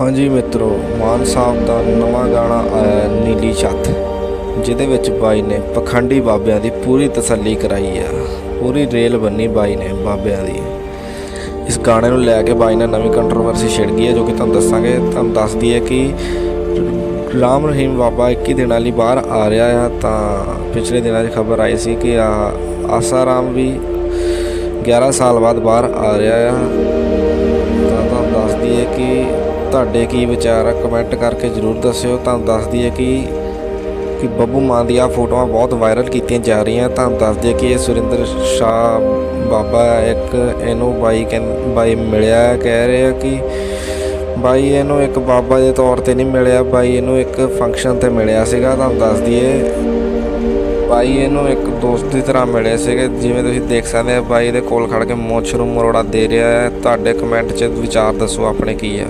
ਹਾਂਜੀ ਮਿੱਤਰੋ, ਮਾਨ ਸਾਹਿਬ ਦਾ ਨਵਾਂ ਗਾਣਾ ਆਇਆ ਨੀਲੀ ਛੱਤ, ਜਿਹਦੇ ਵਿੱਚ ਬਾਈ ਨੇ ਪਖੰਡੀ ਬਾਬਿਆਂ ਦੀ ਪੂਰੀ ਤਸੱਲੀ ਕਰਾਈ ਆ ਪੂਰੀ ਰੇਲ ਬੰਨੀ ਬਾਈ ਨੇ ਬਾਬਿਆਂ ਦੀ। ਇਸ ਗਾਣੇ ਨੂੰ ਲੈ ਕੇ ਬਾਈ ਨੇ ਨਵੀਂ ਕੰਟਰੋਵਰਸੀ ਛਿੜ ਗਈ ਹੈ, ਜੋ ਕਿ ਤੁਹਾਨੂੰ ਦੱਸਾਂਗੇ। ਤੁਹਾਨੂੰ ਦੱਸਦੀ ਹੈ ਕਿ ਰਾਮ ਰਹੀਮ ਬਾਬਾ 21 ਦਿਨਾਂ ਲਈ ਬਾਹਰ ਆ ਰਿਹਾ ਆ, ਤਾਂ ਪਿਛਲੇ ਦਿਨਾਂ 'ਚ ਖਬਰ ਆਈ ਸੀ ਕਿ ਆ ਆਸਾਰਾਮ ਵੀ 11 ਸਾਲ ਬਾਅਦ ਬਾਹਰ ਆ ਰਿਹਾ ਆ। ਤਾਂ ਤੁਹਾਨੂੰ ਦੱਸਦੀ ਹੈ ਕਿ ਤੁਹਾਡੇ ਕੀ ਵਿਚਾਰ ਆ? ਕਮੈਂਟ ਕਰਕੇ ਜਰੂਰ ਦੱਸਿਓ। ਤੁਹਾਨੂੰ ਦੱਸਦੀ ਹੈ ਕਿ ਕਿ ਬੱਬੂ ਮਾਨ ਦੀਆਂ ਫੋਟੋਆਂ ਬਹੁਤ ਵਾਇਰਲ ਕੀਤੀਆਂ ਜਾ ਰਹੀਆਂ। ਤੁਹਾਨੂੰ ਦੱਸਦੀ ਹੈ ਕਿ ਇਹ ਸੁਰਿੰਦਰ ਸ਼ਾਹ ਬਾਬਾ ਹੈ ਇੱਕ ਇਹਨੂੰ ਬਾਈ ਕਹਿੰ ਬਾਈ ਮਿਲਿਆ ਹੈ, ਕਹਿ ਰਹੇ ਆ ਕਿ ਬਾਈ ਇਹਨੂੰ ਇੱਕ ਬਾਬਾ ਦੇ ਤੌਰ ਤੇ ਨਹੀਂ ਮਿਲਿਆ। ਬਾਈ ਇਹਨੂੰ ਇੱਕ ਫੰਕਸ਼ਨ ਤੇ ਮਿਲਿਆ ਸੀਗਾ। ਤੁਹਾਨੂੰ ਦੱਸ ਦਈਏ ਬਾਈ ਇਹਨੂੰ ਇੱਕ ਦੋਸਤ ਦੀ ਤਰ੍ਹਾਂ ਮਿਲੇ ਸੀਗੇ। ਜਿਵੇਂ ਤੁਸੀਂ ਦੇਖ ਸਕਦੇ ਆ ਬਾਈ ਦੇ ਕੋਲ ਖੜ ਕੇ ਮੋਛਰੂ ਮਰੋੜਾ ਦੇ ਰਿਹਾ ਹੈ ਤੁਹਾਡੇ ਕਮੈਂਟ 'ਚ ਵਿਚਾਰ ਦੱਸੋ ਆਪਣੇ ਕੀ ਆ।